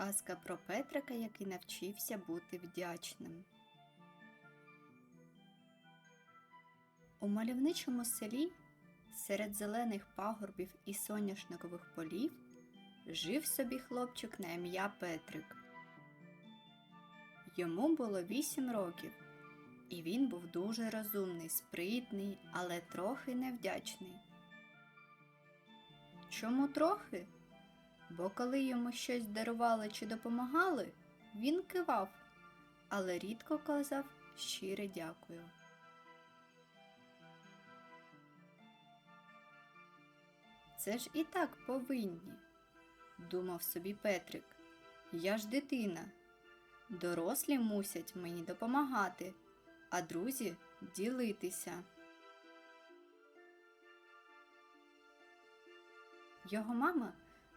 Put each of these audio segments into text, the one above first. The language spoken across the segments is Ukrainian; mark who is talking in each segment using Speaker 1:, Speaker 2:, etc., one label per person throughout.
Speaker 1: Казка про Петрика, який навчився бути вдячним. У мальовничому селі серед зелених пагорбів і соняшникових полів жив собі хлопчик на ім'я Петрик. Йому було вісім років, і він був дуже розумний, спритний, але трохи невдячний. Чому трохи? Бо коли йому щось дарували чи допомагали, він кивав, але рідко казав щире дякую. Це ж і так повинні, думав собі Петрик. Я ж дитина. Дорослі мусять мені допомагати, а друзі ділитися. Його мама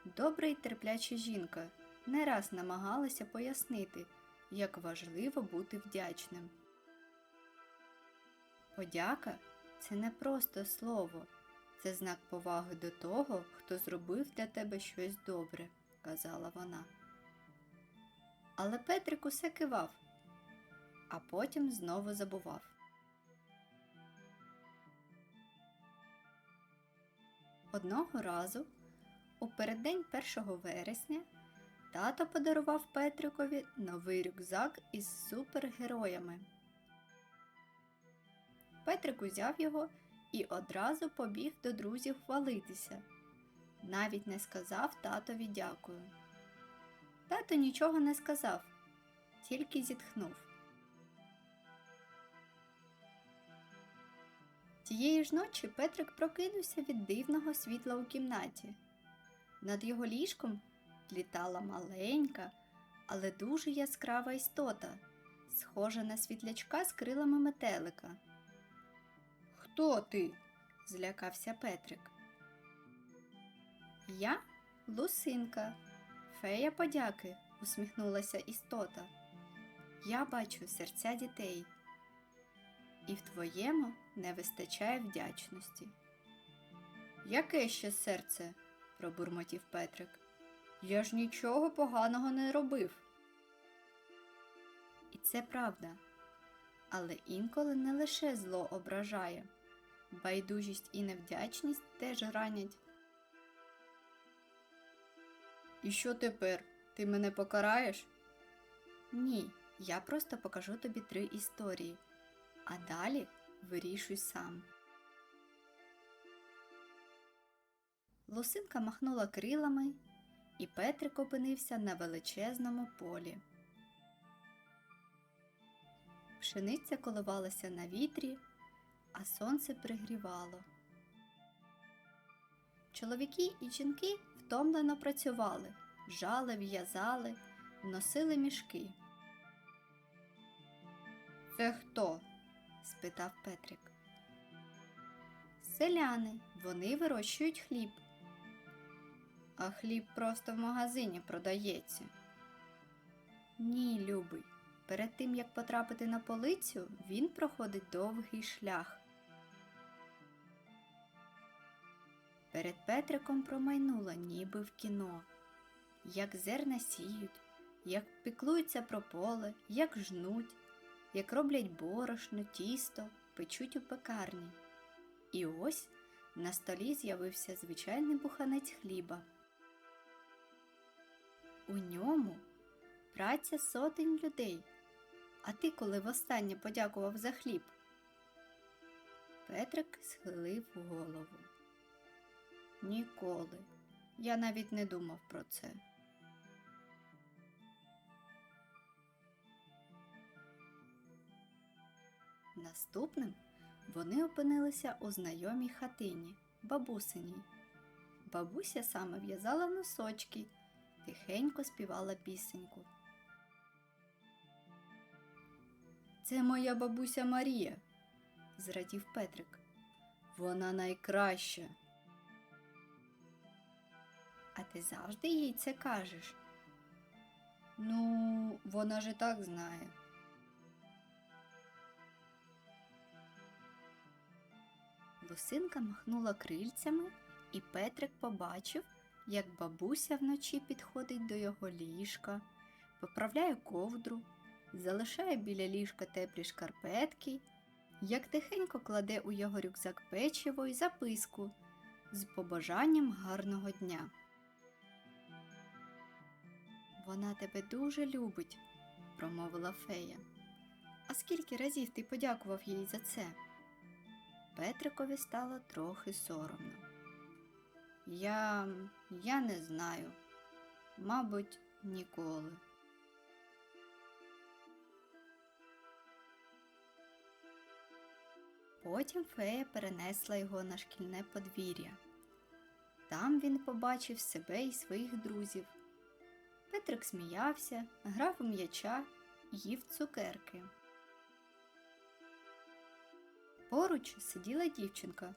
Speaker 1: добра й терпляча жінка, не раз намагалася пояснити, як важливо бути вдячним. Подяка це не просто слово, це знак поваги до того, хто зробив для тебе щось добре, казала вона. Але Петрик усе кивав, а потім знову забував. Одного разу, у переддень 1 вересня, тато подарував Петрикові новий рюкзак із супергероями. Петрик узяв його і одразу побіг до друзів хвалитися. Навіть не сказав татові дякую. Тато нічого не сказав, тільки зітхнув. Тієї ж ночі Петрик прокинувся від дивного світла у кімнаті. Над його ліжком літала маленька, але дуже яскрава істота, схожа на світлячка з крилами метелика. Хто ти? злякався Петрик. Я лусинка, фея подяки, усміхнулася істота. Я бачу серця дітей. І в твоєму не вистачає вдячності. Яке ще серце? Пробурмотів Петрик. Я ж нічого поганого не робив. І це правда. Але інколи не лише зло ображає, байдужість і невдячність теж ранять. І що тепер? Ти мене покараєш? Ні, я просто покажу тобі три історії, а далі вирішуй сам. Лусинка махнула крилами, і Петрик опинився на величезному полі. Пшениця коливалася на вітрі, а сонце пригрівало. Чоловіки і жінки втомлено працювали, жали, в'язали, носили мішки. Це хто? спитав Петрик. Селяни, вони вирощують хліб. А хліб просто в магазині продається. Ні, любий. Перед тим як потрапити на полицю, він проходить довгий шлях. Перед Петриком промайнуло ніби в кіно, як зерна сіють, як піклуються про поле, як жнуть, як роблять борошно, тісто, печуть у пекарні. І ось на столі з'явився звичайний буханець хліба. У ньому праця сотень людей. А ти коли востаннє подякував за хліб? Петрик схилив голову. Ніколи. Я навіть не думав про це. Наступним вони опинилися у знайомій хатині, бабусиній. Бабуся саме в'язала носочки, тихенько співала пісеньку. Це моя бабуся Марія, зрадів Петрик. Вона найкраща. А ти завжди їй це кажеш? Ну, вона ж і так знає. Лусинка махнула крильцями, і Петрик побачив, як бабуся вночі підходить до його ліжка, поправляє ковдру, залишає біля ліжка теплі шкарпетки, як тихенько кладе у його рюкзак печиво і записку з побажанням гарного дня. Вона тебе дуже любить, промовила фея. А скільки разів ти подякував їй за це? Петрикові стало трохи соромно. Я. я не знаю. Мабуть, ніколи. Потім фея перенесла його на шкільне подвір'я. Там він побачив себе і своїх друзів. Петрик сміявся, грав у м'яча, їв цукерки. Поруч сиділа дівчинка,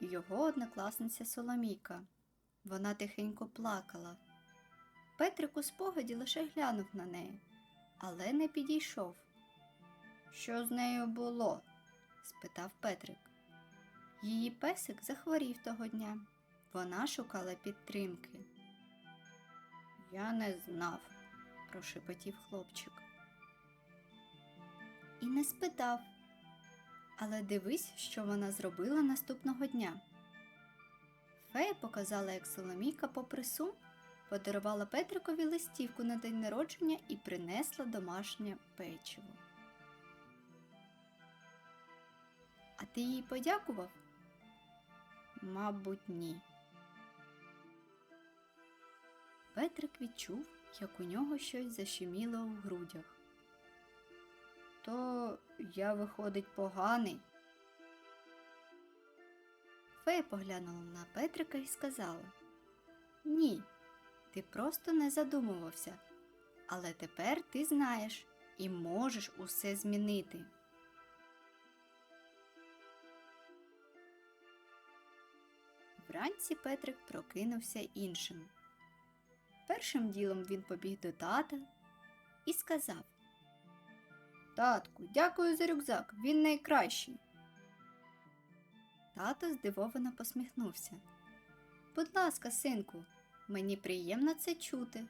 Speaker 1: його однокласниця Соломійка. Вона тихенько плакала. Петрик у спогаді лише глянув на неї, але не підійшов. Що з нею було? спитав Петрик. Її песик захворів того дня. Вона шукала підтримки. Я не знав, прошепотів хлопчик. І не спитав. Але дивись, що вона зробила наступного дня. Фея показала, як Соломійка попри сум подарувала Петрикові листівку на день народження і принесла домашнє печиво. А ти їй подякував? Мабуть, ні. Петрик відчув, як у нього щось защеміло у грудях. То я, виходить, поганий. Фея поглянула на Петрика і сказала Ні, ти просто не задумувався, але тепер ти знаєш і можеш усе змінити. Вранці Петрик прокинувся іншим. Першим ділом він побіг до тата і сказав Татку, дякую за рюкзак, він найкращий. Тато здивовано посміхнувся. Будь ласка, синку, мені приємно це чути.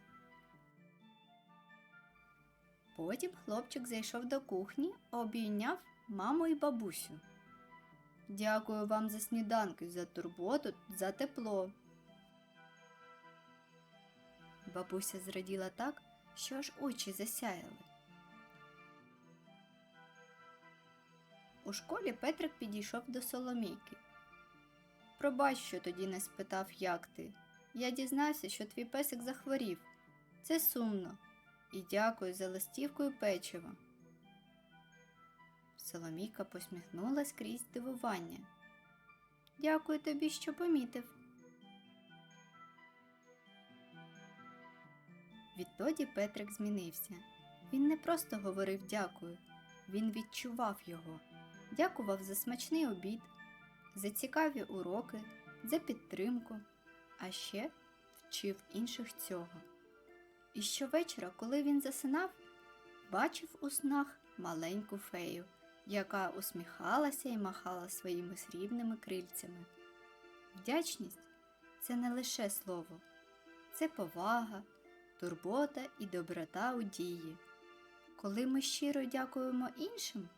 Speaker 1: Потім хлопчик зайшов до кухні, обійняв маму і бабусю. Дякую вам за сніданки, за турботу, за тепло. Бабуся зраділа так, що аж очі засяяли. У школі Петрик підійшов до Соломійки. Пробач, що тоді не спитав, як ти. Я дізнався, що твій песик захворів. Це сумно. І дякую за листівку і печиво. Соломійка посміхнулась крізь здивування. Дякую тобі, що помітив. Відтоді Петрик змінився. Він не просто говорив дякую, він відчував його, дякував за смачний обід, за цікаві уроки, за підтримку, а ще вчив інших цього. І щовечора, коли він засинав, бачив у снах маленьку фею, яка усміхалася і махала своїми срібними крильцями. Вдячність це не лише слово, це повага, турбота і доброта у дії. Коли ми щиро дякуємо іншим,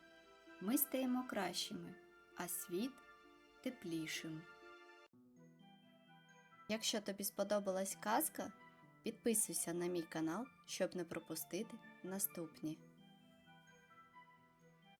Speaker 1: ми стаємо кращими, а світ теплішим. Якщо тобі сподобалась казка, підписуйся на мій канал, щоб не пропустити наступні.